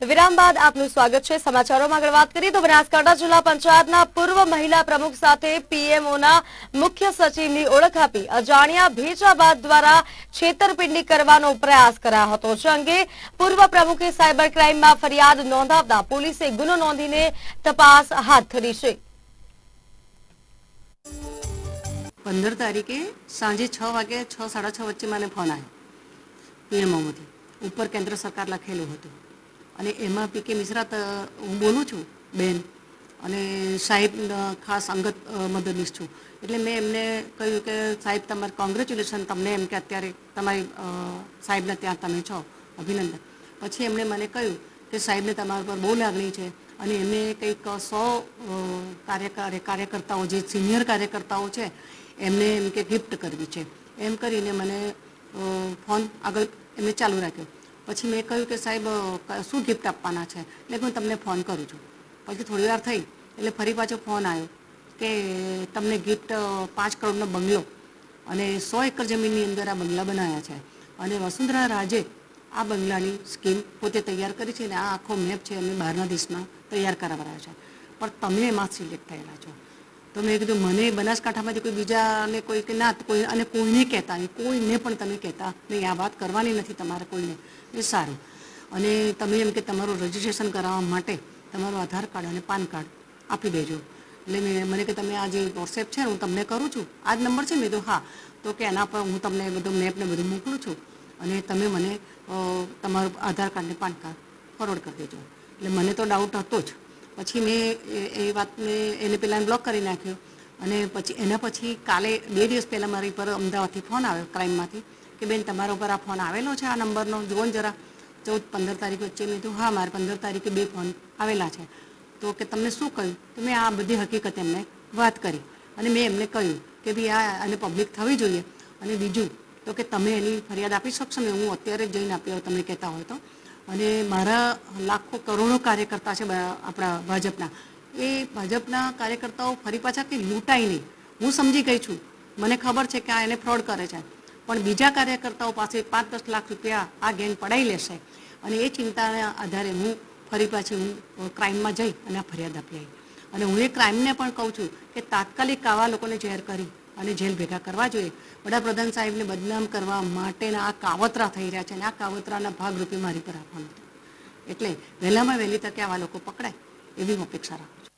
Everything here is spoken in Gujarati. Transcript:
વિરામ બાદ આપનું સ્વાગત છે. સમાચારોમાં આગળ વાત કરીએ તો બનાસકાંઠા જિલ્લા પંચાયતના પૂર્વ મહિલા પ્રમુખ સાથે પીએમઓના મુખ્ય સચિવની ઓળખ આપી. અજાણ્યા ભેજાબાદ દ્વારા છેતરપિંડી કરવાનો પ્રયાસ કરાયો હતો. જે અંગે પૂર્વ પ્રમુખે સાયબર ક્રાઇમમાં ફરિયાદ નોંધાવતા પોલીસે ગુનો નોંધીને તપાસ હાથ ધરી છે. પંદર તારીખે સાંજે છ વાગે છ, સાડા છ વચ્ચે મને ફોન આવ્યો. પીએમઓમાંથી. ઉપર કેન્દ્ર સરકાર લખેલું હતું. અને એમાં પી કે મિશ્રા હું બોલું છું, બેન. અને સાહેબ ખાસ અંગત મદદનીશ છું. એટલે મેં એમને કહ્યું કે, સાહેબ, તમારે કોંગ્રેચ્યુલેશન તમને એમ કે અત્યારે તમારી સાહેબને ત્યાં તમે છો. અભિનંદન. પછી એમણે મને કહ્યું કે, સાહેબને તમારા પર બહુ લાગણી છે. અને એમને કંઈક સો કાર્યકાર, કાર્યકર્તાઓ જે સિનિયર કાર્યકર્તાઓ છે, એમને એમ કે ગિફ્ટ કરવી છે. એમ કરીને મને ફોન આગળ એમને ચાલુ રાખ્યો. પછી મેં કહ્યું કે સાહેબ શું ગિફ્ટ આપવાના છે? એટલે હું તમને ફોન કરું છું. પછી થોડી વાર થઈ, એટલે ફરી પાછો ફોન આવ્યો કે તમને ગિફ્ટ પાંચ કરોડનો બંગલો અને સો એકર જમીનની અંદર આ બંગલા બનાવ્યા છે. અને વસુંધરા રાજે આ બંગલાની સ્કીમ પોતે તૈયાર કરી છે અને આ આખો મેપ છે અમે બહારના દેશમાં તૈયાર કરાવડાયો છે. પણ તમે એમાં સિલેક્ટ થયેલા છો. તો મેં કીધું, મને બનાસકાંઠામાંથી કોઈ બીજાને કોઈ કે ના, કોઈ અને કોઈને કહેતા નહીં, કોઈને પણ તમે કહેતા નહીં આ વાત કરવાની નથી તમારે કોઈને. એ સારું. અને તમે એમ કે તમારું રજિસ્ટ્રેશન કરાવવા માટે તમારું આધાર કાર્ડ અને પાન કાર્ડ આપી દેજો. એટલે મેં, મને કે તમે આ જે વોટ્સએપ છે, હું તમને કરું છું. આ જ નંબર છે મેં તો હા. તો કે એના પર હું તમને બધું મેપને બધું મોકલું છું અને તમે મને તમારું આધાર કાર્ડ ને પાન કાર્ડ ફોરવર્ડ કરી દેજો. એટલે મને તો ડાઉટ હતો જ. પછી મેં એ- વાતને એને પહેલાં બ્લોક કરી નાખ્યો. અને પછી, એના પછી કાલે, બે દિવસ પહેલાં મારી પર અમદાવાદથી ફોન આવ્યો ક્રાઇમમાંથી કે બેન તમારા ઉપર આ ફોન આવેલો છે, આ નંબરનો જુઓ ને જરા. ચૌદ, પંદર તારીખ વચ્ચે મેં કીધું, હા, મારે પંદર તારીખે બે ફોન આવેલા છે. તો કે, તમને શું કહ્યું? તો મેં આ બધી હકીકત એમને વાત કરી. અને મેં એમને કહ્યું કે, ભાઈ, આ અને પબ્લિક થવી જોઈએ. અને બીજું, તો કે, તમે એની ફરિયાદ આપી શકશો ને? હું અત્યારે જઈને આપી આવું, તમને કહેતા હોય તો. અને મારા લાખો કરોડો કાર્યકર્તા છે આપણા ભાજપના. એ ભાજપના કાર્યકર્તાઓ ફરી પાછા કંઈ લૂંટાય નહીં. હું સમજી ગઈ છું. મને ખબર છે કે આ એને ફ્રોડ કરે છે. પણ બીજા કાર્યકર્તાઓ પાસે પાંચ દસ લાખ રૂપિયા આ ગેંગ પડાવી લેશે. અને એ ચિંતાના આધારે હું ફરી પાછી હું ક્રાઇમમાં જઈ અને ફરિયાદ આપી આવી અને હું એ ક્રાઇમને પણ કહું છું કે તાત્કાલિક આવા લોકોને જાહેર કરી. અને જેલ ભેગા કરવા જોઈએ. વડાપ્રધાન સાહેબને બદનામ કરવા માટેના આ કાવતરા થઈ રહ્યા છે અને આ કાવતરાના ભાગરૂપે મારી પર આપવાનું એટલે વહેલામાં વહેલી તકે આવા લોકો પકડાય એવી હું અપેક્ષા રાખું